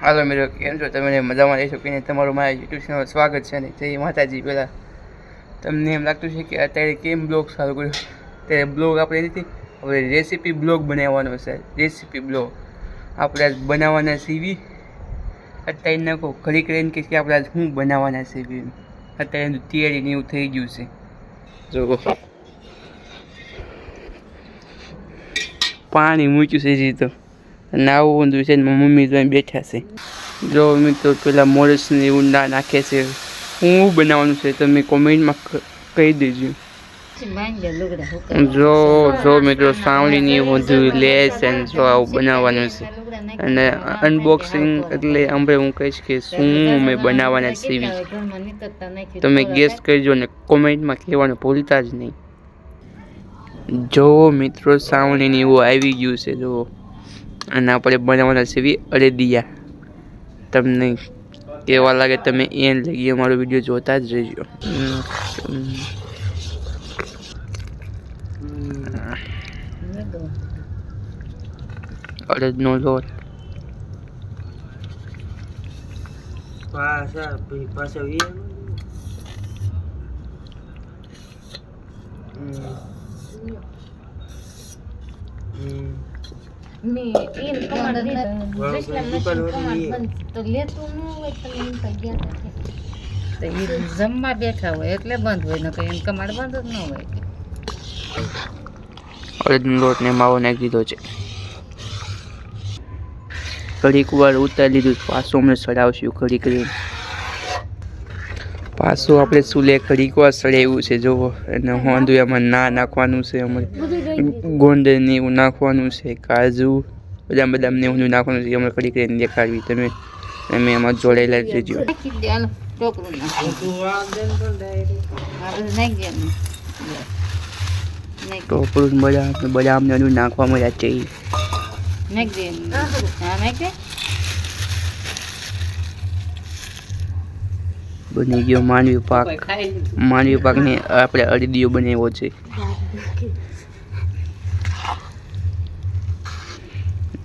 હાલો મિત્રો, કેમ છો? તમે મજામાં રહેશો ને તમારું મારા યુટ્યુબ ચેનલ સ્વાગત છે ને જય માતાજી પહેલાં તમને એમ લાગતું છે કે અત્યારે કેમ બ્લોગ સારું કર્યો? ત્યારે બ્લોગ આપણે નથી હવે રેસીપી બ્લોગ બનાવવાનો છે, રેસીપી બ્લોગ. આપણે આજ બનાવવાના સીવી અત્યારે નાખો ઘડી કરીને કે કે આપણે આજ શું બનાવવાના સીવી અત્યારે એનું તૈયારી ને એવું થઈ ગયું છે. જો પાણી મૂક્યું છે હજી તો. અને આવું બધું છે ને મમ્મી જોઈને બેઠા છે. જો મિત્રો, પેલા મોરસને ઊંડા નાખે છે. શું બનાવવાનું છે તમે કોમેન્ટમાં કહી દેજો. જો જો મિત્રો, સાવણીની વધુ લેસ એન્ડ ને જો આવું બનાવવાનું છે. અને અનબોક્સિંગ એટલે આપણે હું કહીશ કે શું અમે બનાવવાના સીવી તમે ગેસ કરજો ને કોમેન્ટમાં કહેવાનું ભૂલતા જ નહીં. જો મિત્રો, સાવણીની એવું આવી ગયું છે જો અને આપણે બનાવવાના સીવી અરેદિયા તમને કેવા લાગે તમે એ લગી અમારો વીડિયો જોતા જ રહેજો. અડદનો લોટ વીએ જમવા બેઠા હોય એટલે બંધ હોય નકર એમ કમાડ બંધ જ ન હોય. અડદનો લોટ ને માવો નાખી દીધો છે. ઘડીક વાર ઉતારી લીધું પાછું અમને સડાવશું ઘડી કરીને પાછું આપણે સુલે ઘડીક વાર એવું છે જો એને હોંધું એમાં ના નાખવાનું છે અમારે ગોંડલ એવું નાખવાનું છે, કાજુ, બદામ બદામ ને એવું નાખવાનું છે અમે ઘડી કરીને દેખાડવી. તમે અમે એમાં જોડાયેલા જ રહેજો. ટોપરું બદામ બદામ ને નાખવા મળ્યા છે. નાખી દે હા નાખી દે બની ગયો માનવી પાક. માનવી પાકને આપણે અડદિયો બનાવ્યો છે.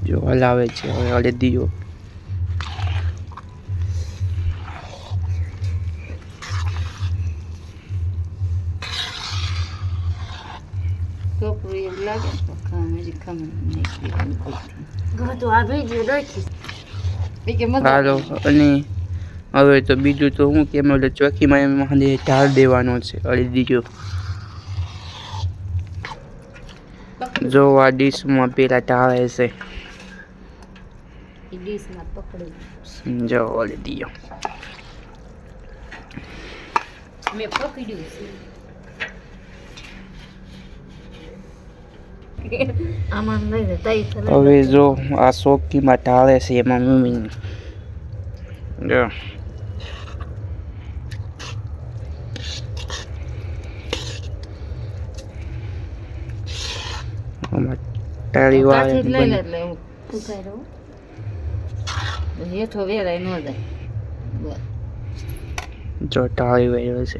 જો હલાવે છે હવે અડદિયો લાગે ને હજી હાલો અને હવે તો બીજું તો હું કેમ એટલે ચોકીમાં એમ હાંડે ઢાળ દેવાનો છે. અડદિયો જો આ ડીશમાં પેલા ઢાળ હશે. જો મેં પકડ્યું લે તઈ હવે જો આ શોખીમાં ઢાળે છે એમાં મમ્મી જો. ટાળી વાળે લઈ લે એટલે હું ફૂંકાઈ રહું હેઠો વેરાય ન જાય. જો ટાળી વાળ્યો છે.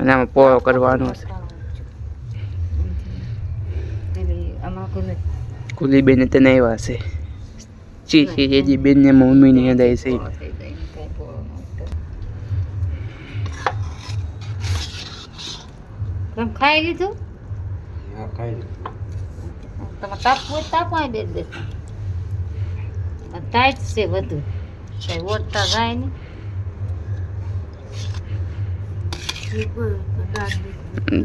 અને આમાં પોળો કરવાનો છે. કુલી બેન તને આવ્યા છે. ચી ચી જેજી બેન ને મમ્મીની યાદ આવી છે. ન થાય. તમે ખાઈ લીધું. તમે તાપવું હોય તો તાપવા દે દે. ટાઈટ છે બધું. કઈ ઓળતા જાય નહીં.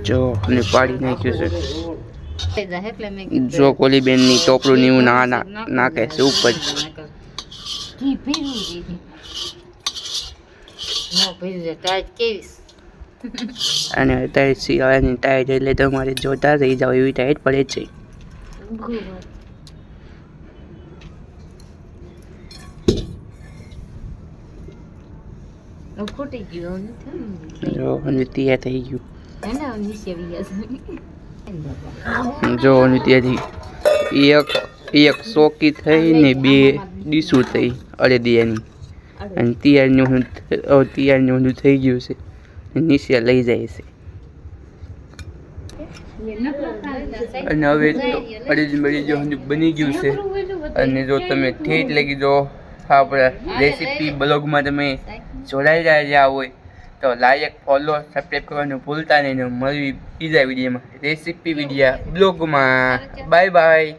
જો અને પાડી નાખ્યું છે. જો કોલી બેનની ટોપરું ને એવું ના ના નાખે છે ઉપર. અને અત્યારે શિયાળાની એટલે તમારે જોતા રહી જાવ એવી ટાઈટ પડે છે. ફૂટી ગયું નથી જો અને તૈયાર થઈ ગયું ગયા જો અને ત્યાંથી એક એક સોકી થઈ ને બે ડીસું થઈ અડદિયાની અને તિયારનું તિયારનું ઊંધું થઈ ગયું છે નીચે લઈ જાય છે અને હવે તો અડદ મળી બની ગયું છે. અને જો તમે ઠેઠ લાગી જો આપણા રેસીપી બ્લોગમાં તમે જોડાઈ રહ્યા હોય તો લાયક ફોલો સબસ્ક્રાઈબ કરવાનું ભૂલતા નહીં મળવી બીજા વિડીયોમાં. રેસીપી વિડીયા બ્લોગમાં. Bye bye.